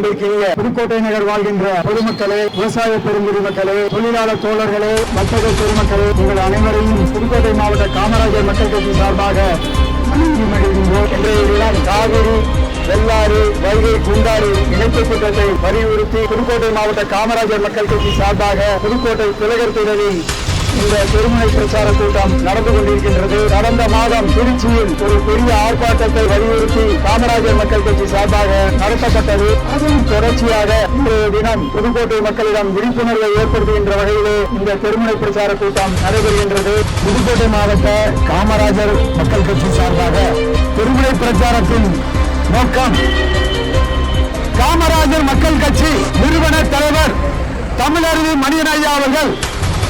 வாழ்க்கைய புதுக்கோட்டை நகர் வாழ்கின்ற பொதுமக்களே விவசாய பெருங்குடி மக்களே தொழிலாளர் தோழர்களே வர்த்தக பெருமக்களே உங்கள் அனைவரையும் புதுக்கோட்டை மாவட்ட காமராஜர் மக்கள் கட்சி சார்பாக மகிழ்கின்றோம். இன்றைய காவிரி வெள்ளாறு வைகை குண்டாறு இணைப்பு திட்டத்தை வலியுறுத்தி புதுக்கோட்டை மாவட்ட காமராஜர் மக்கள் கட்சி சார்பாக புதுக்கோட்டை திலகர் திடலில் இந்த பெருமனை பிரச்சார கூட்டம் நடந்து கொண்டிருக்கின்றது. கடந்த மாதம் திருச்சியில் ஒரு பெரிய ஆர்ப்பாட்டத்தை வலியுறுத்தி காமராஜர் மக்கள் கட்சி சார்பாக நடத்தப்பட்டது. அதன் தொடர்ச்சியாக இன்றைய தினம் புதுக்கோட்டை மக்களிடம் விழிப்புணர்வை ஏற்படுத்துகின்ற வகையிலே இந்த திருமண பிரச்சார கூட்டம் நடைபெறுகின்றது. புதுக்கோட்டை மாவட்ட காமராஜர் மக்கள் கட்சி சார்பாக திருமண பிரச்சாரத்தின் நோக்கம் காமராஜர் மக்கள் கட்சி நிறுவன தலைவர் தமிழறிவு மணியன் ஐயா அவர்கள்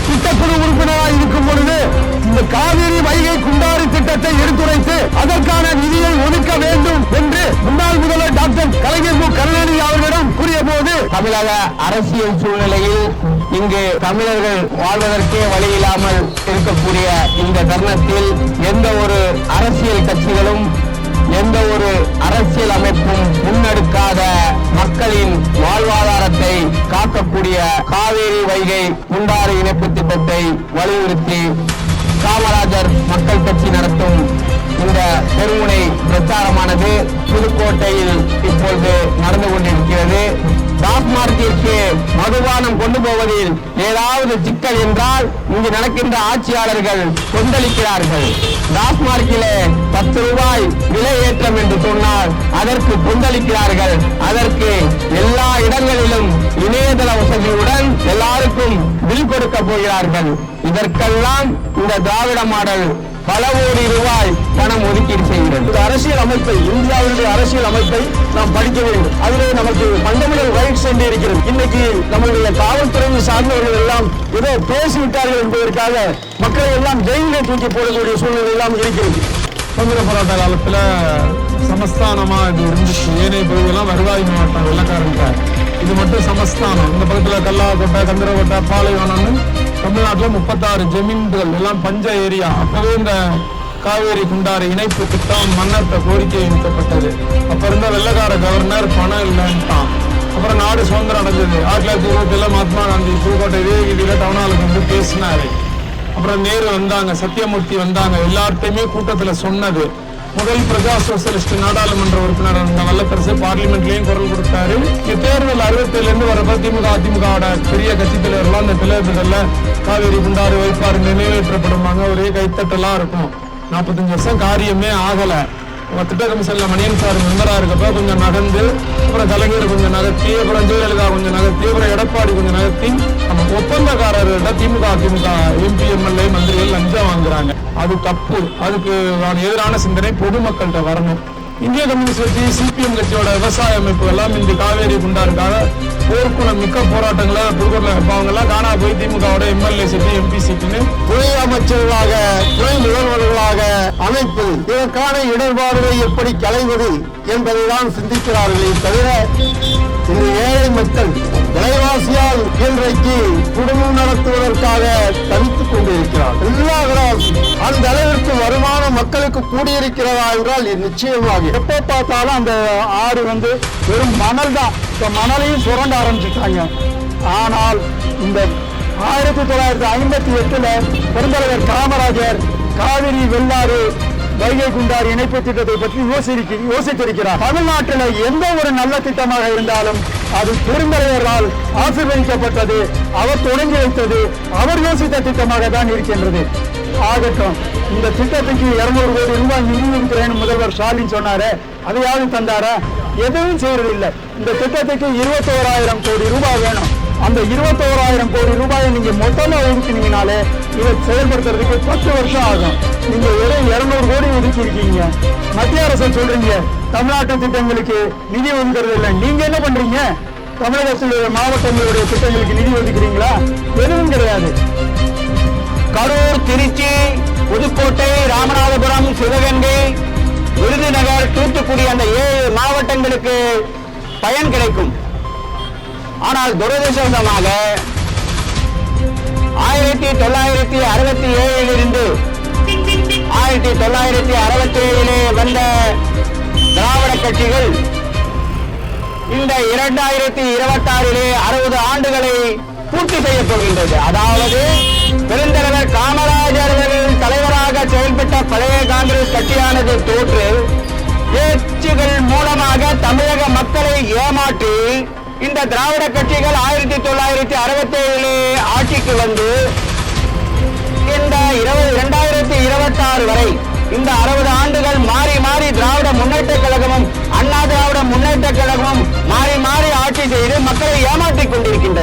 திட்டக்குழு உறுப்பினராக இருக்கும் பொழுது இந்த காவிரி வைகை குண்டாறு திட்டத்தை எடுத்துரைத்து அதற்கான நிதியை ஒதுக்க வேண்டும் என்று முன்னாள் முதல்வர் டாக்டர் கலைஞர் மு. கருணாநிதி அவர்களிடம் கூறிய போது தமிழக அரசியல் சூழ்நிலையில் இங்கு தமிழர்கள் வாழ்வதற்கே வழி இல்லாமல் இருக்கக்கூடிய இந்த தருணத்தில் எந்த ஒரு அரசியல் கட்சிகளும் எந்த ஒரு அரசியல் அமைப்பும் முன்னெடுக்க இருக்கக்கூடிய காவேரி வைகை குண்டாறு இணைப்பு திட்டத்தை வலியுறுத்தி காமராஜர் மக்கள் கட்சி நடத்தும் இந்த பெருமுனை பிரச்சாரமானது புதுக்கோட்டையில் இப்பொழுது நடந்து கொண்டிருக்கிறது. டாஸ்மார்க்கிற்கு மதுபானம் கொண்டு போவதில் ஏதாவது சிக்கல் என்றால் இங்கு நடக்கின்ற ஆட்சியாளர்கள் கொந்தளிக்கிறார்கள். டாஸ்மார்க்கிலே பத்து ரூபாய் விலை ஏற்றம் என்று சொன்னால் அதற்கு கொந்தளிக்கிறார்கள். அதற்கு பில் கொடுக்க போகிறார்கள். இதற்கெல்லாம் இந்த திராவிட மாடல் பல கோடி ரூபாய் பணம் ஒதுக்கீடு செய்கிறது. அரசியல் அமைப்பை இந்தியாவினுடைய அரசியல் அமைப்பை நாம் படிக்க வேண்டும். அதிலே நமக்கு ஃபண்டமெண்டல் ரைட்ஸ் என்று இருக்கிறது. இன்னைக்கு நம்மளுடைய காவல்துறையை சார்ந்தவர்கள் எல்லாம் ஏதோ பேசிவிட்டார்கள் என்பதற்காக மக்களை எல்லாம் ஜெயிலே தூக்கி போடக்கூடிய சூழ்நிலை எல்லாம் இருக்கிறது. சுதந்திர போராட்ட காலத்துல சமஸ்தானமா இது இருந்துச்சு. ஏனைய பகுதியெல்லாம் வருவாய் மாவட்டம் வெள்ளக்காரங்க இது மட்டும் சமஸ்தானம். இந்த பக்கத்துல கல்லாக்கோட்டை கந்தரகோட்டை பாலைவனம்னு தமிழ்நாட்டுல முப்பத்தாறு ஜெமீன்கள் எல்லாம் பஞ்ச ஏரியா. அப்பவே இந்த காவேரி குண்டாறு இணைப்பு திட்டம் மன்னர்கிட்ட கோரிக்கை வைக்கப்பட்டது அப்ப இருந்த வெள்ளக்கார கவர்னர் பணம் இல்லைன்ட்டான். அப்புறம் நாடு சுதந்திரம் அடைஞ்சது. ஆயிரத்தி தொள்ளாயிரத்தி இருபத்தி ஏழு மகாத்மா காந்தி புதுக்கோட்டை இதே டவுன் வந்து பேசினாரு. அப்புறம் நேரு வந்தாங்க சத்தியமூர்த்தி வந்தாங்க. எல்லார்ட்டையுமே கூட்டத்துல சொன்னது. முதல் பிரஜா சோசியலிஸ்ட் நாடாளுமன்ற உறுப்பினர் இருந்த வல்லத்தரசு பார்லிமெண்ட்லயும் குரல் கொடுத்தாரு. தேர்தல் அறுபத்தேழுல இருந்து வரப்ப திமுக அதிமுக பெரிய கட்சி தலைவர்கள்லாம் அந்த தலைவர்கள்ல காவேரி குண்டாறு வைப்பாரு நிறைவேற்றப்படுவாங்க ஒரே கைத்தட்டலாம் இருக்கும். நாற்பத்தஞ்சு வருஷம் காரியமே ஆகல. உங்க திட்டகம் செல்ல மணியன் சார் மெம்பராக இருக்கப்போ கொஞ்சம் நகர்ந்து அப்புறம் கலைஞர் கொஞ்சம் நகர்த்தி அப்புறம் ஜெயலலிதா கொஞ்சம் நகர்த்தி அப்புறம் எடப்பாடி கொஞ்சம் நகர்த்தி நம்ம ஒப்பந்தக்காரர்கள்ட்ட திமுக அதிமுக எம்பி எம்எல்ஏ மந்திரிகள் லஞ்சம் வாங்குறாங்க. அது தப்பு. அதுக்கு எதிரான சிந்தனை பொதுமக்கள்கிட்ட வரணும். இந்திய கம்யூனிஸ்ட் கட்சி சிபிஎம் கட்சியோட விவசாய அமைப்பு எல்லாம் இந்த காவேரி குண்டாருக்காக போர்க்குணம் மிக்க போராட்டங்களை புதுக்கோட்டில் வைப்பாங்க எல்லாம் காணா போய் திமுகவோட எம்எல்ஏ சீட்டு எம்பி சீட்டுன்னு துணை அமைச்சர்களாக துணை முதல்வர் அமைப்பு இதற்கான இடர்பாடுகளை எப்படி களைவது என்பதைதான் சிந்திக்கிறார்களே தவிர இந்த ஏழை மக்கள் விலைவாசியால் இன்றைக்கு குடும்பம் நடத்துவதற்காக தவித்துக் கொண்டிருக்கிறார் எல்லா அந்த அளவிற்கு வருமானம் மக்களுக்கு கூடியிருக்கிறதா என்றால் நிச்சயமாக எப்போ பார்த்தாலும் அந்த ஆறு வந்து வெறும் மணல் தான். இப்ப மணலையும் சுரண்ட ஆரம்பிச்சுட்டாங்க. ஆனால் இந்த ஆயிரத்தி தொள்ளாயிரத்தி ஐம்பத்தி எட்டுல பெருந்தலைவர் காமராஜர் காவிரி வெள்ளாறு வைகை குண்டாறு இணைப்பு திட்டத்தை பற்றி யோசித்து யோசித்திருக்கிறார். தமிழ்நாட்டில் எந்த ஒரு நல்ல திட்டமாக இருந்தாலும் அது பெருந்தலைவரால் ஆசீர்வதிக்கப்பட்டது அவர் தொடங்கி வைத்தது அவர் யோசித்த திட்டமாக தான் இருக்கின்றது. ஆகட்டும் இந்த திட்டத்துக்கு இருநூறு கோடி ரூபாய் நிதி ஒதுக்கிறேன்னு முதல்வர் ஸ்டாலின் சொன்னாரு அதையாவது தந்தாரா? எதுவும் செய்யறதில்லை இந்த திட்டத்துக்கு இருபத்தோராயிரம் கோடி ரூபாய் வேணும். அந்த இருபத்தோராயிரம் கோடி ரூபாயை நீங்க மொத்தமா ஒதுக்கினீங்கனாலே இதை செயல்படுத்துறதுக்கு பத்து வருஷம் ஆகும். நீங்க வெறும் இருநூறு கோடி ஒதுக்கி இருக்கீங்க மத்திய அரசு சொல்றீங்க தமிழ்நாட்டு திட்டங்களுக்கு நிதி ஒதுக்கிறது இல்லை. நீங்க என்ன பண்றீங்க? தமிழகத்தில் உள்ள மாவட்டங்களுடைய திட்டங்களுக்கு நிதி ஒதுக்கிறீங்களா? எதுவும் கிடையாது. கரூர் திருச்சி புதுக்கோட்டை ராமநாதபுரம் சிவகங்கை விருதுநகர் தூத்துக்குடி அந்த ஏழு மாவட்டங்களுக்கு பயன் கிடைக்கும். ஆனால் துரதிருஷ்டவசமாக ஆயிரத்தி தொள்ளாயிரத்தி அறுபத்தி ஏழில் இருந்து ஆயிரத்தி தொள்ளாயிரத்தி அறுபத்தி ஏழிலே வந்த திராவிட கட்சிகள் இந்த இரண்டாயிரத்தி இருபத்தி ஆறிலே அறுபது ஆண்டுகளை பூர்த்தி செய்ய போகின்றது. அதாவது பெருந்தலைவர் காமராஜர் அவர்கள் தலைவராக செயல்பட்ட பழைய காங்கிரஸ் கட்சியானது தோற்று பேச்சுகள் மூலமாக தமிழக மக்களை ஏமாற்றி இந்த திராவிட கட்சிகள் ஆயிரத்தி தொள்ளாயிரத்தி அறுபத்தி ஏழிலே ஆட்சிக்கு வந்து இந்த இருபது இரண்டாயிரத்தி இருபத்தி ஆறு வரை இந்த அறுபது ஆண்டுகள் மாறி மாறி திராவிட முன்னேற்ற கழகமும் அண்ணா திராவிட முன்னேற்ற கழகமும் மாறி மாறி ஆட்சி செய்து மக்களை ஏமாற்றிக் கொண்டிருக்கின்றது